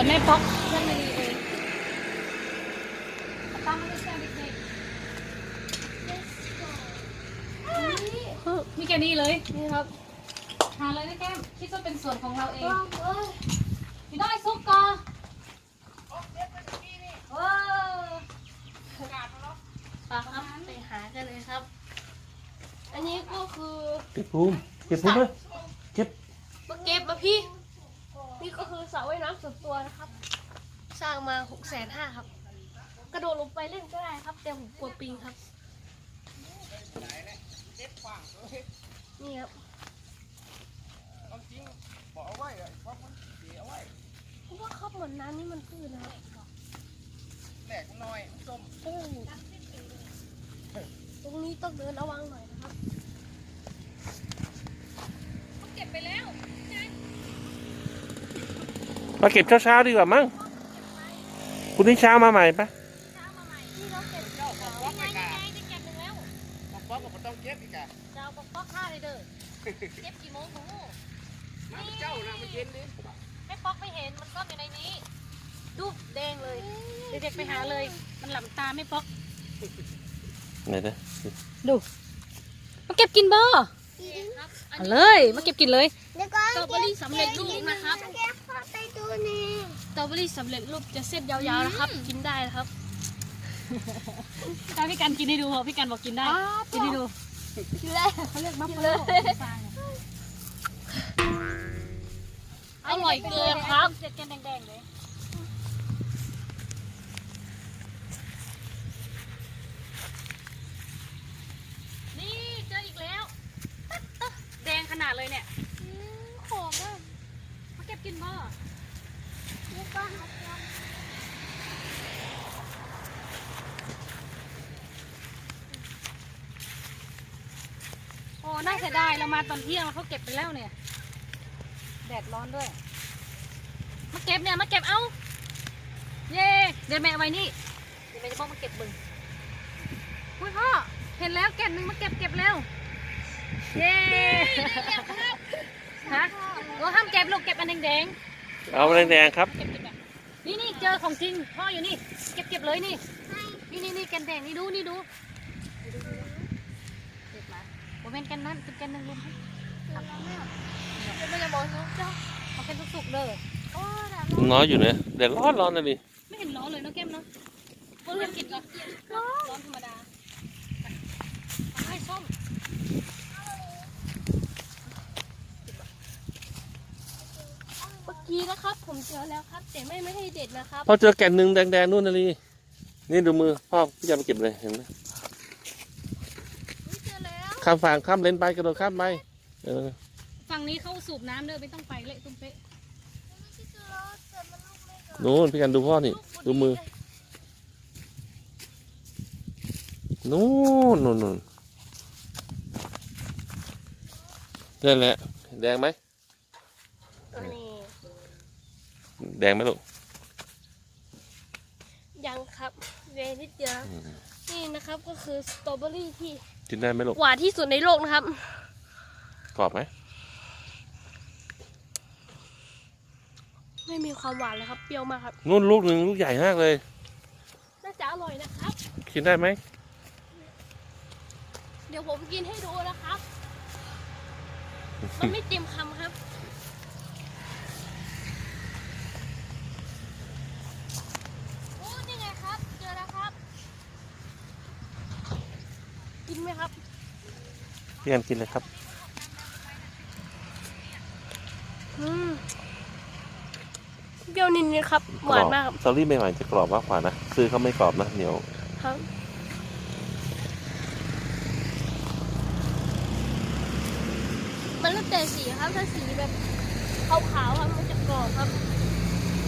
วนแม่ป๊อกเพื่อนมาดีเองตั้งไม่ได้แค่เด็กๆมีแค่นี้เลยนี่ครับหาเลยนะแก้มคิดว่าเป็นส่วนของเราเองว้าวเอ้ยพี่น้อยซุปก่อนโอ้ปากครับไปหากันเลยครับ อันนี้ก็คือเก็บภูมิเก็บภูมิเลยเก็บมาเก็บมาพี่นี่ก็คือ สระว่ายน้ำส่วนตัวนะครับ สร้างมาหกแสนห้าครับ กระโดดลงไปเล่นก็ได้ครับ แต่ผมกลัวปิงครับ นี่ครับเพราะว่าครับเหมือนน้ำนี่มันตื้นนะครับแตกน้อยส้มโอ้ตรงนี้ต้องเดินระวังหน่อยนะครับเก็บไปแล้ว มาเก็บเช้าๆดีกว่ามั้งคุณนี้เช้ามาใหม่ปะนี่เราเก็บเจ้าบอกว่าไปกาจะเก็บหนึ่งแล้วบอกว่าผมต้องเก็บอีกอะจะเอาป๊อกป๊อกฆ่าเลยเด้อเก็บกี่โมงหนูน้ำเจ้านะมันเย็นดิแม่ป๊อกไม่เห็นมันซ่อนอยู่ในนี้ดูแดงเลยเด็กๆไปหาเลย มันหลับตาไม่ป๊อกไหนนะดูมาเก็บกินบ่เอาเลยมาเก็บกินเลยแล้วก็สตรอเบอรี่สำเร็จรูปนะครับ เก็บเข้าไปดูนี่สตรอเบอรี่สำเร็จรูปจะเส้นยาวๆนะครับ กินได้นะครับถ้าพี่กันกินให้ดูเหรอพี่กันบอกกินได้ กินให้ดูกินได้เขาเรียกบัฟเฟลอร่อยเกินครับเจ็ดแกนแดงๆเลยนี่เจออีกแล้วตึ๊ดตึ๊ดแดงขนาดเลยเนี่ยขมอะมาเก็บกินบ่นี่ก็ โอ้น่าเสียดายเรามาตอนเที่ยงแล้วเขาเก็บไปแล้วเนี่ย แดดร้อนด้วย มาเก็บเนี่ยมาเก็บเอาเย่เดี๋ยวแม่เอาไว้นี่เดี๋ยวแม่จะบอกมาเก็บบึงอุ้ยพ่อเห็นแล้วแก่นหนึ่งมาเก็บเก็บเร็วเย่ฮะเราห้ามเก็บลูกเก็บอันแดง เอาแดงๆครับๆเก็บเก็บแบบนี่นี่เจอของจริงพ่ออยู่นี่ เก็บเก็บเลยนี่ นี่นี่นี่แกนแดงนี่ดูนี่ดูนี่ดูดูดูเก็บมาโมเมนต์แกนนั้นเป็นแกนหนึ่งลุมให้จะไม่จะบอกน้องเจ้าเอาเป็นสุกๆเด้อโอ้ดาน้อยอยู่เนี่ยแดดร้อนร้อนนะดิไม่เห็นร้อนเลยเนาะแก้มเนาะเพื่อนกินก่อนร้อนธรรมดาเอาให้ส้ม เมื่อกี้นะครับ ผมเจอแล้วครับ แต่ไม่ไม่ให้เด็ดนะครับพอเจอแก่นหนึ่งแดงๆนู่นนะลีนี่ดูมือพ่อพี่จะไปเก็บเลยเห็นไหมเจอแล้วข้ามฝั่งข้ามเลนไปกระโดดข้ามไปเออฝั่งนี้เขาสูบน้ำเด้อไม่ต้องไปเละตุ้มเป๊ะนู่นพี่กันดูพ่อนี่ดูมือนู่นนู่นนู่นนั่นแหละแดงไหม อันนี้ แดงไหมลูก ยังครับเวนิดเดียวนี่นะครับก็คือสตรอเบอรี่ที่กินได้ไหมลูก หวานที่สุดในโลกนะครับ กรอบไหม ไม่มีความหวานเลยครับ เปรี้ยวมากครับนู่นลูกหนึ่งลูกใหญ่มากเลย น่าจะอร่อยนะครับ กินได้ไหม เดี๋ยวผมกินให้ดูนะครับ มันไม่เต็มคำครับ โอ้นี่ไงครับ เจอแล้วครับ กินไหมครับ พี่กันกินเลยครับอืมเปรี้ยวนิดๆครับ หวานมากครับสตอรี่ใหม่ๆจะกรอบมากกว่านะ ซื้อเขาไม่กรอบนะเหนียว ครับ มันแล้วแต่สีครับ ถ้าสีแบบขาวๆครับ มันจะกรอบครับ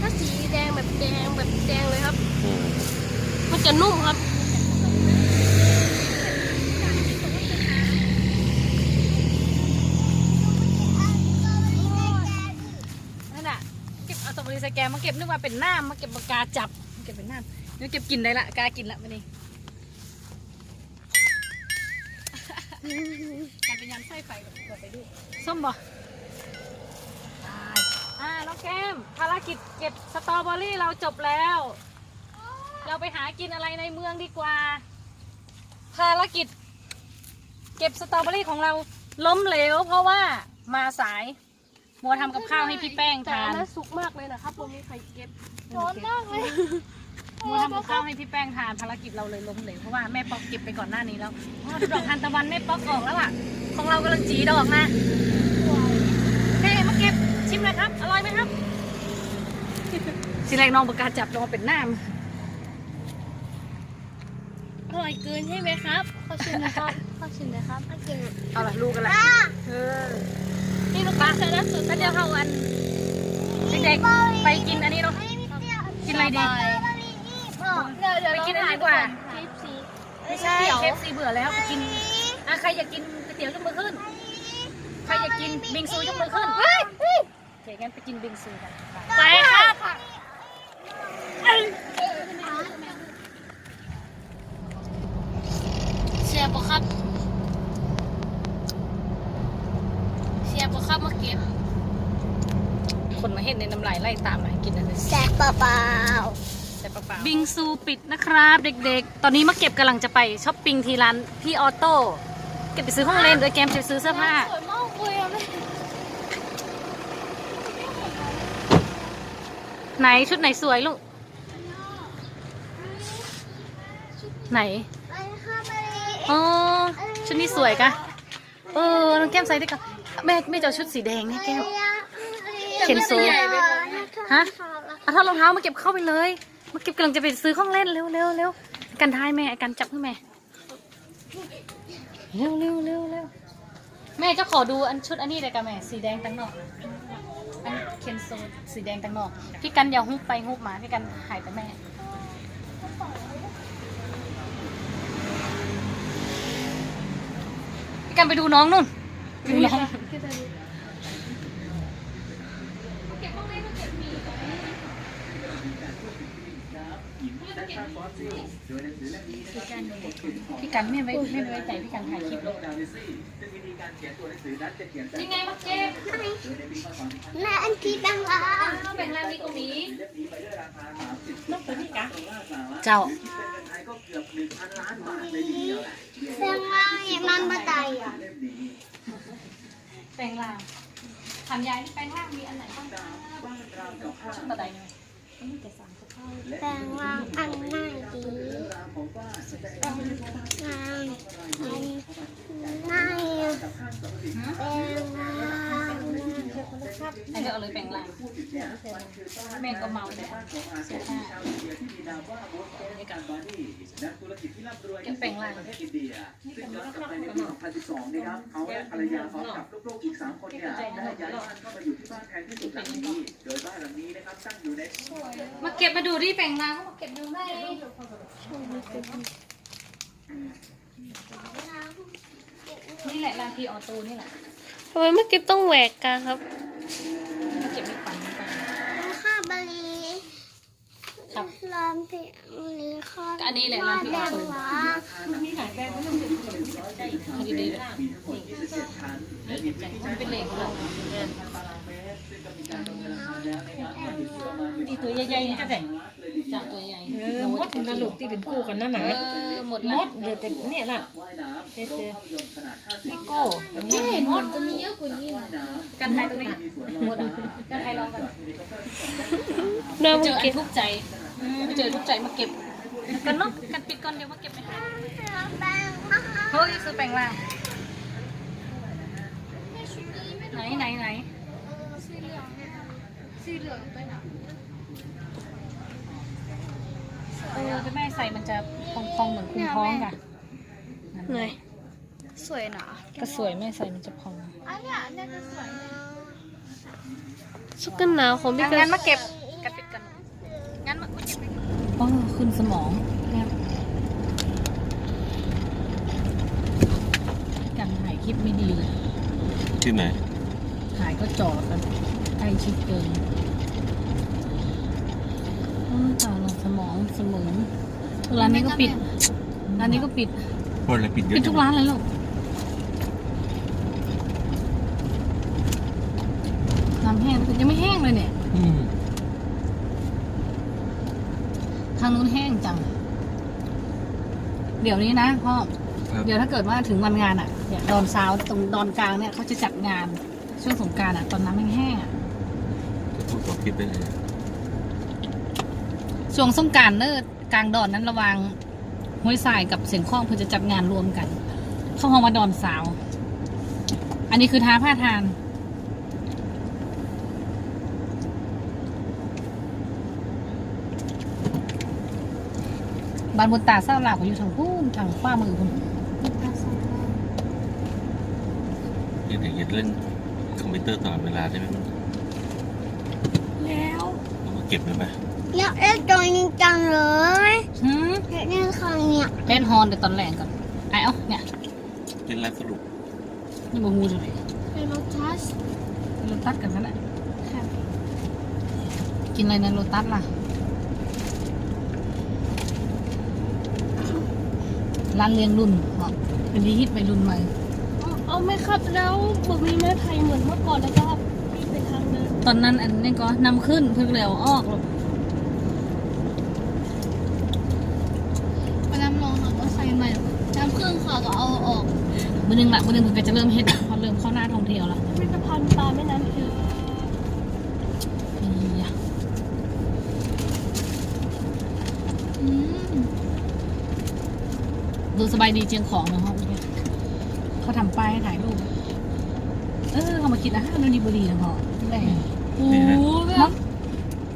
ถ้าสีแดงแบบแดงแบบแดงเลยครับอืมมันจะนุ่มครับ นั่นน่ะเก็บเอาสตรอเบอรี่ใส่ แกงมาเก็บนึกว่าเป็นน้ำมาเก็บปากกาจับมาเก็บเป็นน้ำนี่เก็บกินได้ละกากินละมานี่กลายเป็นยำไส้ไฟแบบเปิดไปดูส้มบ่ตายอ่าน้องแก้มภารกิจเก็บสตรอเบอรี่เราจบแล้ว เราไปหากินอะไรในเมืองดีกว่า ภารกิจ เก็บสตรอเบอรี่ของเราล้มเหลว เพราะว่ามาสาย มัวทำกับข้าวให้พี่แป้งแต่ทาอันนนั้นสุกมากเลยนะครับผมมีใครเก็บร้อนมากเลยมัวทำกับข้าวให้พี่แป้งทานภารกิจเราเลยล้มเหลวเพราะว่าแม่ป๊อกเก็บไปก่อนหน้านี้แล้วอ๋อดูดอกทานตะวันแม่ป๊อกออกแล้วอะของเรากำลังจีดอกนะแม่มาเก็บชิมเลยครับอร่อยไหมครับทีแรกน้องประกาศจับลงมาเป็นน้อร่อยเกินใช่ไหมครับ ขอชิมนะครับ ขอชิมนะครับขอชิมำเอาละลูกกันละเออ นี่ลูกค้าใช้น้ำสุดถ้าเดี๋ยวเข้าอันเด็กๆไปกินอันนี้เนาะกินอะไรดีเดี๋ยวเดี๋ยวไปกินอันนี้ดีกว่าคลิปซีไม่ใช่เคฟซีเบื่อแล้วไปกินอะใครอยากกินก๋วยเตี๋ยวยกมือขึ้น ใครอยากกินบิงซูยกมือขึ้นโอเคงั้นไปกินบิงซูกันไปไปครับเชียร์ปะครับ เชียร์ปะครับมาเก็บ คนมาเห็นในน้ำ ลายไล่ตามมาให้กินอันนี้แซกเปล่าแต่เปล่าๆบิงซูปิดนะครับเด็กๆ ตอนนี้มาเก็บกำลังจะไปช้อปปิ้งที่ร้านพี่ออโต้เก็บไปซื้อห้องเล่นโดยแกมจะไปซื้อเสื้อผ้า สวยมากเลยอะแม่ไหนชุดไหนสวยลูก ไหนอ๋อชุดนี้สวยกะเออน้องแก้มใส่ได้กะแม่แม่จะเอาชุดสีแดงเนี่ยแก้ม เข็นโซ ฮะเอาท่ารองเท้ามาเก็บเข้าไปเลยมาเก็บกำลังจะไปซื้อของเล่นเร็วเร็วเร็วกันท้ายแม่กันจับให้แม่เร็วเร็วเร็วเร็วแม่จะขอดูอันชุดอันนี้เลยกับแม่สีแดงตั้งนอกอันเคนโซสีแดงตั้งนอกพี่กันอย่าฮุบไปฮุบมาพี่กันหายแต่แม่พี่กันไปดูน้องนู่นดูน้อง พี่กันไม่ไว้ไม่ไว้ใจพี่กันถ่ายคลิปเลยยังไงมาเก็บแม่อันที่ดังอะข้าวแบ่งร่างนี้ก็มีนกตัวนี้กะเจ้าแรงมากอย่างมันมาตายอะแปลงร่างถามยายนี่แปลงร่างมีอันไหนบ้างชุดกระไดเนี่ย แรงมาอันง่ายดีแรงง่านง่ายแรงง่ายให้เดี๋ยวเอาเลยแปลงร่างแม่ก็เมาแต่เสื้อผ้าเก็บแปลงร่างซึ่งย้อนกลับไปในปี2012นะครับเขาและภรรยาพร้อมกับลูกๆอีก 3 คนเนี่ยได้ย้ายบ้านเข้ามาอยู่ที่บ้านแทนที่สุดหลังนี้โดยบ้านหลังนี้นะครับตั้งอยู่ในมาเก็บมาดูดิแปลงร่างเขามาเก็บดูได้นี่แหละร้านพีออโต้นี่แหละ ทำไมเมื่อกี้ต้องแหวกกันครับมาเก็บไม่ปันไม่ปันข้าบรีครับลานเพียงนี้ข้าก็อันนี้แหละร้านพี่ออโต้วะเอาดีๆเลยมันเป็นเหล็กเหรอนี่ตัวใหญ่ๆนี่จะแต่งจากตัวใหญ่ ออมดนะลูกที่เป็นคู่กันนั่นเอน่ะอหมดมแล้วดเดี๋ยวแต่เนี่ยล่ะเจ๊เจ๊พี่โก้ไม่เห็นหมดจะมีเยอะกว่านี้นะกันไทยตรงนี้หมดอะกันไทยลองกันเริ่มเจออัเก็นบทุกข์ใจเจอทุกข์ใจมาเก็บกันเนาะกันปิดก่อนเดี๋ยวมาเก็บไปให้เฮ้ยซื้อแปลงร่างไหนไหนไหนสีเหลืองไปไหน เออแต่แม่ใส่มันจะพองๆเหมือนคุณท้องอะเหนื่อยสวยหนาก็สวยแม่ใส่มันจะพองอันเนี้ยน่าจะสวยชุดกันหนาวของพี่งั้นมาเก็บกันปิดกันงั้นมาเก็บไปอ๋อขึ้นสมองเนี่ยกันถ่ายคลิปไม่ดีเลยที่ไหนถ่ายก็จอดกันใกล้ชิดเกินอ๋อต่อลง สมองสมองร้านนี้ก็ปิด ร้านนี้ก็ปิดคนอะไรปิดเยอะปิดทุกร้านเลยลูกน้ำแห้งก็ปิดยังไม่แห้งเลยเนี่ย อืมทางนู้นแห้งจัง เดี๋ยวนี้นะพ่อครับเดี๋ยวถ้าเกิดว่าถึงวันงานอะเนี่ยดอนซาวตรงดอนกลางเนี่ยเขาจะจัดงานช่วงสงกรารอะ ตอนน้ำแห้งๆอะจะพูดต่อคลิปได้เลย ช่วงสงกรารเนอะกลางดอนนั้นระหวางห้วยทรายกับเสียงข้องเพื่อจะจัดงานรวมกัน เข้าห้องมาดอนสาว อันนี้คือท้าผ้าทานบ้านบนตาเศร้าหลากอยู่ทางพูนทางขว้ามือคุณเด็กๆอย่าเล่นคอมพิวเตอร์ตลอดเวลาได้ไหมมันแล้วเอามาเก็บเลยไหม อยากเล่นตัวนี้จังเลยหืมอยากเล่นครั้งเนี่ยเล่นฮอนเดี๋ยวตอนแรงก่อนไอ้เอ้าเนี่ยเล่นไลฟ์สรุปนี่บะฮูเลยเป็นรถทัสโรตัสกันนั่นแหละกินอะไรในโรตัสล่ะร้านเลี้ยงรุ่นเหรอเป็นที่ฮิตไปรุ่นใหม่เอาไหมครับแล้วบุมีแม่ไทยเหมือนเมื่อก่อนแล้วก็มีเป็นทางเดินตอนนั้นอันนี้ก็นำขึ้นเพิ่งเร็วออกหรอก ไปน้ำรองเขาก็ใส่ใหม่น้ำเครื่องเขาก็เอาออก มือหนึงละมือหนึงมันก็จะเริ่มเฮ็ดอะพอเริ่มเข้าหน้าท่องเที่ยวละพิพิธภัณฑ์ปลาแม่น้ำคืออียะอืมดูสบายดีเจียงของเนาะเขาเขาทำป้ายให้ถ่ายรูป เออเขามาคิดอาหารมันดีบดีนะพ่อแม่โอ้โหแบเนาะบ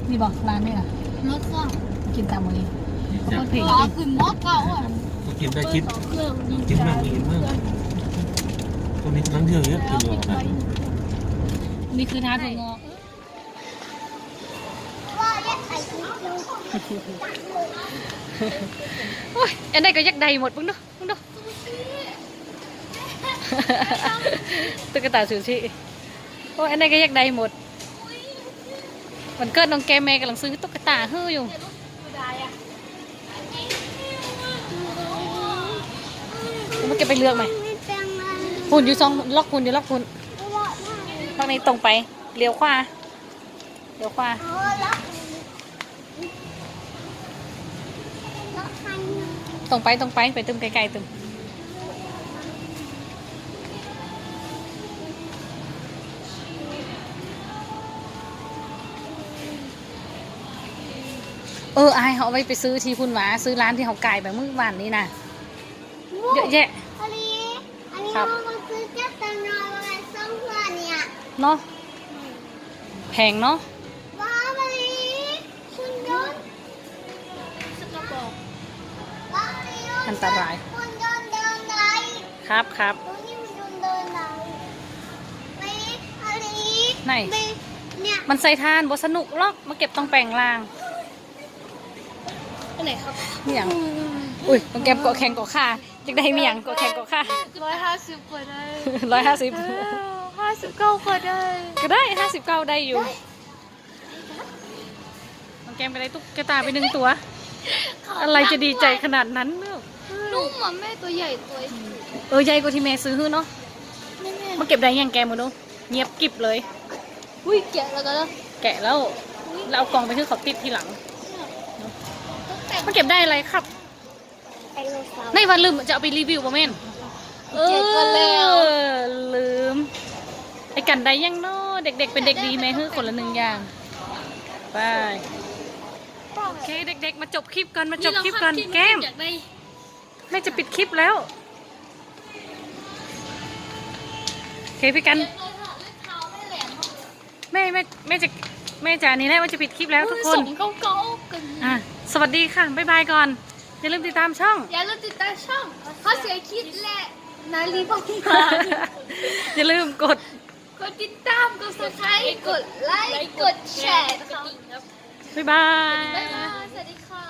นี่บอกร้านนี่ล่ะรถก็กินตามมือนี้เขาเปิดเพลงปลาขึ้นหม้อเก่าอะก็กินได้คิดเปิสองเครื่องดีกินมากกินมาก ตรงนี้นักเที่ยวเยอะกินเยอะนะนี่คือท้าถั่วงอกว่าเรียกไข่ทุกโลโอ้ยอันใดก็ยักใดหมดมึงดูมึงดูตุ๊กตาซูชิโอ้ยอันใดก็ยักใดหมดวันเกิดน้องแกมแม่กำลังซื้อตุ๊กตาฮื้ออยู่มันเก็บไปเลือกไหม คุณอยู่ซองล็อกคุณอยู่ล็อกคุณว่าได้ล็อกนี้ตรงไปเลี้ยวขวาเลี้ยวขวาเอาละละคันตรงไปตรงไปไปตึมไกลๆตึมเอออายเขาเอาไว้ไปซื้อที่พุ่นหวาซื้อร้านที่เขาไก่แบบเมื่อวานนี้นะเยอะแยะอันนี้อันนี้ เนี่ยเนาะแพงเนาะว้าววันนี้คุณยนต์สกปรกว้าววันนี้อันตราย คุณยนต์เดินไหนครับครับตรงนี้คุณยนต์เดินไหนวันนี้อันนี้ไหนมีเนี่ยมันใส่ทานบสนุกหรอกมาเก็บต้องแปลงล่างอันไหนครับเมียงอุ้ยต้องแกมเกาะแข่งเกาะขาอยากได้เมียงเกาะแข่งเกาะขาร้อยห้าสิบกว่าได้ร้อยห้าสิบห้า สิบเก้ากว่าได้ก็ได้ห้าสิบเก้าได้อยู่น้องแกมไปได้ตุ๊กตาไปหนึ่งตัว อะไรจะดีใจขนาดนั้นเนอะนุ่มอะแม่ตัวใหญ่ตัวเออใหญ่กว่าที่แม่ซื้อเนาะแม่แม่มาเก็บได้ยังแกมมาดูเงียบกริบเลยอุ้ยแกะแล้วก็แล้วแกะแล้วแล้วเอากล่องไปคือเขาติดทีหลังต้องแต่งมาเก็บได้อะไรครับไดโนเสาร์ในวันลืมจะเอาไปรีวิวป่ะแม่นเอเก็บไว้แล้วอลืม ไอ้กันได้ยังเนาะเด็ก ๆ เป็นเด็กดีไหมฮือคนละหนึ่งอย่างไปโอเคเด็ก ๆ มาจบคลิปกันมาจบคลิปกันแก้มอยากได้แม่จะปิดคลิปแล้วโอเคพี่กันแม่แม่แม่จะแม่จะอันนี้แหละว่าจะปิดคลิปแล้วทุกคนส่งเก่าๆกันอะสวัสดีค่ะบ๊ายบายก่อนอย่าลืมติดตามช่องอย่าลืมติดตามช่องข้าเสียคิดและนาลีบองมาอย่าลืมกด กดติดตามกด subscribe กดไลค์กดแชร์นะคะ บ๊ายบบ๊ายบาย สวัสดีค่ะ